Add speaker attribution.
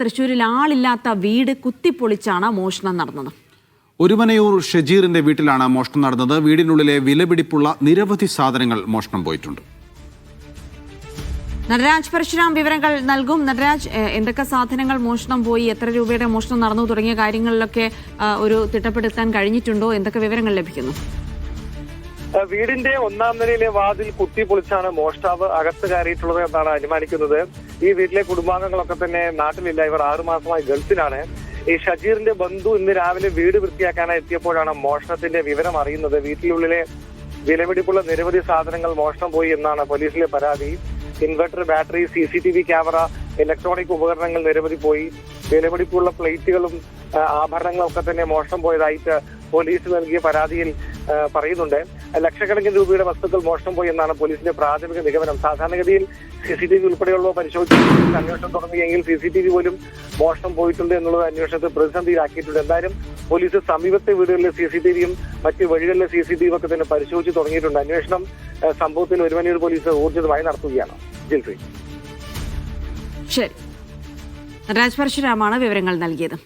Speaker 1: തൃശ്ശൂരിൽ ആളില്ലാത്ത വീട് കുത്തിപ്പൊളിച്ചാണ് മോഷണം നടന്നത്.
Speaker 2: ഒരുമനയൂർ ഷജീറിന്റെ വീട്ടിലാണ് മോഷണം നടന്നത്. വീടിനുള്ളിലെ വിലപിടിപ്പുള്ള നിരവധി സാധനങ്ങൾ മോഷണം പോയിട്ടുണ്ട്.
Speaker 1: നടരാജ് പരശുരാം വിവരങ്ങൾ നൽകും. നടരാജ് എന്തൊക്കെ സാധനങ്ങൾ മോഷണം പോയി? എത്ര രൂപയുടെ മോഷണം നടന്നു? തുടങ്ങിയ കാര്യങ്ങളിലൊക്കെ ഒരു തിട്ടപ്പെടുത്താൻ കഴിഞ്ഞിട്ടുണ്ടോ? എന്തൊക്കെ വിവരങ്ങൾ ലഭിക്കുന്നു?
Speaker 3: വീടിന്റെ ഒന്നാം നിലയിലെ വാതിൽ കുത്തി പൊളിച്ചാണ് മോഷ്ടാവ് അകത്ത് കയറിയിട്ടുള്ളത് എന്നാണ് അനുമാനിക്കുന്നത്. ഈ വീട്ടിലെ കുടുംബാംഗങ്ങളൊക്കെ തന്നെ നാട്ടിലില്ല. ഇവർ ആറുമാസമായി ഗൾഫിലാണ്. ഈ ഷജീറിന്റെ ബന്ധു ഇന്ന് രാവിലെ വീട് വൃത്തിയാക്കാനായി എത്തിയപ്പോഴാണ് മോഷണത്തിന്റെ വിവരം അറിയുന്നത്. വീട്ടിലുള്ളിലെ വിലപിടിപ്പുള്ള നിരവധി സാധനങ്ങൾ മോഷണം പോയി എന്നാണ് പോലീസിലെ പരാതി. Inverter battery C C T V camera electronic ഉപകരണങ്ങൾ നിരവധി പോയി. വിലപിടിപ്പുള്ള പ്ലേറ്റുകളും ആഭരണങ്ങളും ഒക്കെ തന്നെ മോഷണം പോയതായിട്ട് പോലീസ് നൽകിയ പരാതിയിൽ പറയുന്നുണ്ട്. ലക്ഷക്കണക്കിന് രൂപയുടെ വസ്തുക്കൾ മോഷണം പോയി എന്നാണ് പോലീസിന്റെ പ്രാഥമിക നിഗമനം. സാധാരണഗതിയിൽ സി സി ടി വി ഉൾപ്പെടെയുള്ളവ പരിശോധിച്ച് അന്വേഷണം തുടങ്ങിയെങ്കിൽ സി സി ടി വി പോലും മോഷണം പോയിട്ടുണ്ട് എന്നുള്ളത് അന്വേഷണത്തെ പ്രതിസന്ധിയിലാക്കിയിട്ടുണ്ട്. എന്തായാലും പോലീസ് സമീപത്തെ വീടുകളിലെ സി സി ടി വിയും മറ്റ് വഴികളിലെ സി സി ടി വി ഒക്കെ തന്നെ പരിശോധിച്ച് തുടങ്ങിയിട്ടുണ്ട്. അന്വേഷണം സംഭവത്തിൽ ഒരു ഒരുമണിയൂർ പോലീസ് ഊർജിതമായി നടത്തുകയാണ്. ജിൽഫി
Speaker 1: ശരി. രാജ്പർശുരാമാണ് വിവരങ്ങൾ നൽകിയത്.